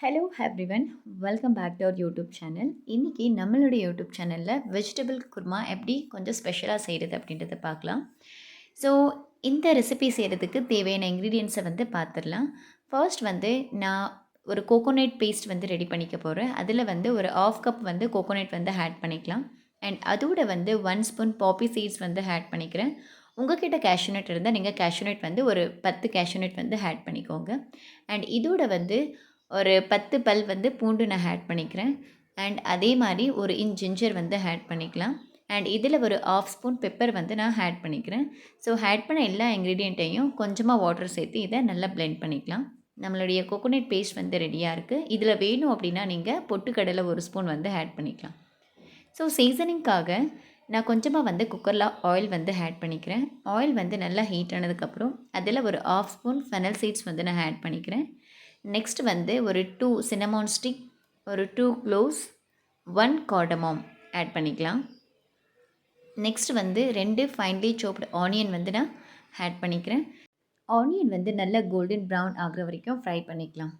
Hello everyone welcome back to our YouTube channel இன்றைக்கி நம்மளுடைய YouTube சேனலில் வெஜிடபிள் குருமா எப்படி கொஞ்சம் ஸ்பெஷலாக செய்கிறது அப்படின்றத பார்க்கலாம். ஸோ இந்த ரெசிபி செய்கிறதுக்கு தேவையான இன்க்ரீடியன்ஸை வந்து பார்த்துடலாம் ஃபர்ஸ்ட் வந்து நான் ஒரு கோகோனட் பேஸ்ட் வந்து ரெடி பண்ணிக்க போகிறேன் அதில் வந்து ஒரு ஆஃப் கப் வந்து கோகோனட் வந்து ஆட் பண்ணிக்கலாம். அண்ட் அதோட வந்து ஒன் ஸ்பூன் பாப்பி சீட்ஸ் வந்து ஆட் பண்ணிக்கிறேன். உங்ககிட்ட கேஷ்யூநட் இருந்தால் நீங்கள் கேஷ்யூநட் வந்து ஒரு பத்து கேஷ்யூநட் வந்து ஆட் பண்ணிக்கோங்க. அண்ட் இதோட வந்து ஒரு பத்து பல் வந்து பூண்டு நான் ஆட் பண்ணிக்கிறேன். அண்ட் அதே மாதிரி ஒரு இன்ச் ஜிஞ்சர் வந்து ஆட் பண்ணிக்கலாம். அண்ட் இதில் ஒரு ஆஃப் ஸ்பூன் பெப்பர் வந்து நான் ஆட் பண்ணிக்கிறேன். ஸோ ஆட் பண்ண எல்லா இன்க்ரீடியண்ட்டையும் கொஞ்சமாக வாட்டர் சேர்த்து இதை நல்லா பிளெண்ட் பண்ணிக்கலாம். நம்மளுடைய கோகோனட் பேஸ்ட் வந்து ரெடியாக இருக்குது இதில் வேணும் அப்படின்னா நீங்கள் பொட்டுக்கடலை ஒரு ஸ்பூன் வந்து ஆட் பண்ணிக்கலாம். ஸோ சீசனிங்காக நான் கொஞ்சமாக வந்து குக்கரில் ஆயில் வந்து ஆட் பண்ணிக்கிறேன். ஆயில் வந்து நல்லா ஹீட் ஆனதுக்கப்புறம் அதில் ஒரு ஆஃப் ஸ்பூன் ஃபெனல் சீட்ஸ் வந்து நான் ஆட் பண்ணிக்கிறேன். நெக்ஸ்ட் வந்து ஒரு டூ சினமான் ஸ்டிக் ஒரு two cloves one cardamom add பண்ணிக்கலாம். நெக்ஸ்ட் வந்து ரெண்டு ஃபைன்லி சோப்டு ஆனியன் வந்து நான் ஆட் பண்ணிக்கிறேன். ஆனியன் வந்து நல்ல கோல்டன் ப்ரௌன் ஆகிற வரைக்கும் ஃப்ரை பண்ணிக்கலாம்.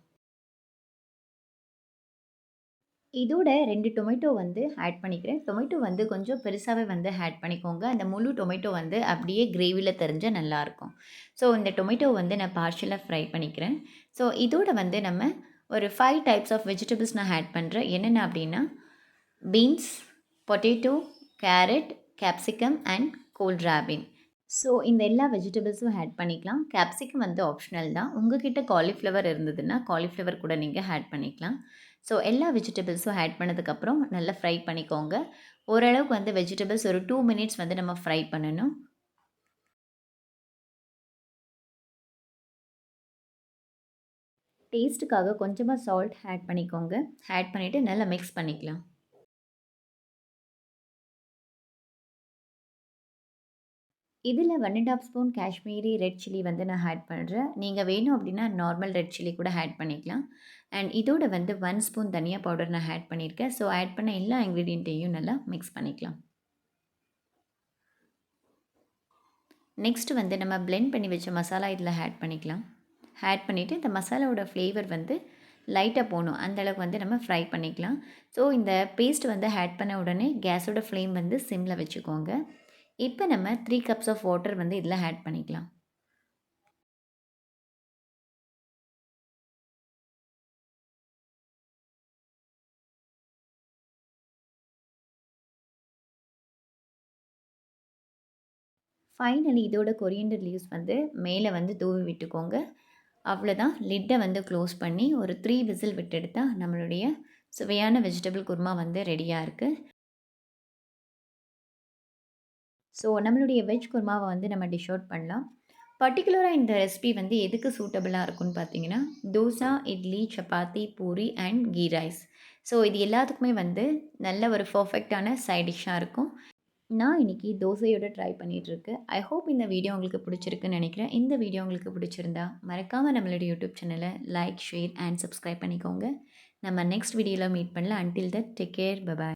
இதோட ரெண்டு டொமேட்டோ வந்து ஆட் பண்ணிக்கிறேன். டொமேட்டோ வந்து கொஞ்சம் பெருசாகவே வந்து ஆட் பண்ணிக்கோங்க. அந்த முழு டொமேட்டோ வந்து அப்படியே கிரேவியில் தெரிஞ்சால் நல்லாயிருக்கும் ஸோ இந்த டொமேட்டோ வந்து நான் பார்ஷலாக ஃப்ரை பண்ணிக்கிறேன். ஸோ இதோட வந்து நம்ம ஒரு ஃபைவ் டைப்ஸ் ஆஃப் வெஜிடபிள்ஸ் நான் ஆட் பண்ணுறேன் என்னென்ன அப்படின்னா beans potato carrot capsicum and kohlrabi so இந்த எல்லா வெஜிடபிள்ஸும் ஆட் பண்ணிக்கலாம். கேப்சிகம் வந்து ஆப்ஷனல் தான். உங்ககிட்ட காலிஃப்ளவர் இருந்ததுன்னா காலிஃப்ளவர் கூட நீங்கள் ஆட் பண்ணிக்கலாம். ஸோ எல்லா வெஜிடபிள்ஸும் ஆட் பண்ணதுக்கப்புறம் நல்லா ஃப்ரை பண்ணிக்கோங்க. ஓரளவுக்கு வந்து வெஜிடபிள்ஸ் ஒரு டூ மினிட்ஸ் வந்து நம்ம ஃப்ரை பண்ணணும். டேஸ்ட்டுக்காக கொஞ்சமாக சால்ட் ஆட் பண்ணிக்கோங்க. ஆட் பண்ணிவிட்டு நல்லா மிக்ஸ் பண்ணிக்கலாம். இதில் one and half spoon Kashmiri red chilli வந்து நான் ஆட் பண்ணுறேன் நீங்கள் வேணும் அப்படின்னா நார்மல் ரெட் சில்லி கூட ஆட் பண்ணிக்கலாம். அண்ட் இதோட வந்து ஒன் ஸ்பூன் தனியா பவுடர் நான் ஆட் பண்ணியிருக்கேன். ஸோ ஆட் பண்ண எல்லா இன்க்ரீடியண்ட்டையும் நல்லா மிக்ஸ் பண்ணிக்கலாம். நெக்ஸ்ட் வந்து நம்ம பிளெண்ட் பண்ணி வச்ச மசாலா இதில் ஆட் பண்ணிக்கலாம். ஆட் பண்ணிவிட்டு இந்த மசாலாவோட ஃப்ளேவர் வந்து லைட்டாக போகணும். அந்தளவுக்கு வந்து நம்ம ஃப்ரை பண்ணிக்கலாம். ஸோ இந்த பேஸ்ட் வந்து ஆட் பண்ண உடனே கேஸோட ஃப்ளேம் வந்து சிம்மில் வச்சுக்கோங்க. இப்போ நம்ம த்ரீ கப்ஸ் ஆஃப் வாட்டர் வந்து இதில் ஆட் பண்ணிக்கலாம். ஃபைனலி இதோட கொரியண்டர் லீவ்ஸ் வந்து மேலே வந்து தூவி விட்டுக்கோங்க. அவ்வளோதான் லிட்டை வந்து க்ளோஸ் பண்ணி ஒரு த்ரீ விசில் விட்டு எடுத்தால் நம்மளுடைய சுவையான வெஜிடபிள் குருமா வந்து ரெடியாக இருக்குது ஸோ நம்மளுடைய வெஜ் குருமாவை வந்து நம்ம டிஷ் அவுட் பண்ணலாம் பர்டிகுலராக இந்த ரெசிபி வந்து எதுக்கு சூட்டபிளாக இருக்கும்னு பார்த்தீங்கன்னா dosa idli chapati puri and ghee rice. So இது எல்லாத்துக்குமே வந்து நல்ல ஒரு பர்ஃபெக்டான சைட் டிஷ்ஷாக இருக்கும். நான் இன்றைக்கி தோசையோடு ட்ரை பண்ணிகிட்ருக்கேன் ஐ ஹோப் இந்த வீடியோ உங்களுக்கு பிடிச்சிருக்குன்னு நினைக்கிறேன். இந்த வீடியோ உங்களுக்கு பிடிச்சிருந்தா மறக்காமல் நம்மளுடைய யூடியூப் சேனலை லைக் ஷேர் அண்ட் சப்ஸ்கிரைப் பண்ணிக்கோங்க. நம்ம நெக்ஸ்ட் வீடியோவில் மீட் பண்ணலாம். Until then take care bye bye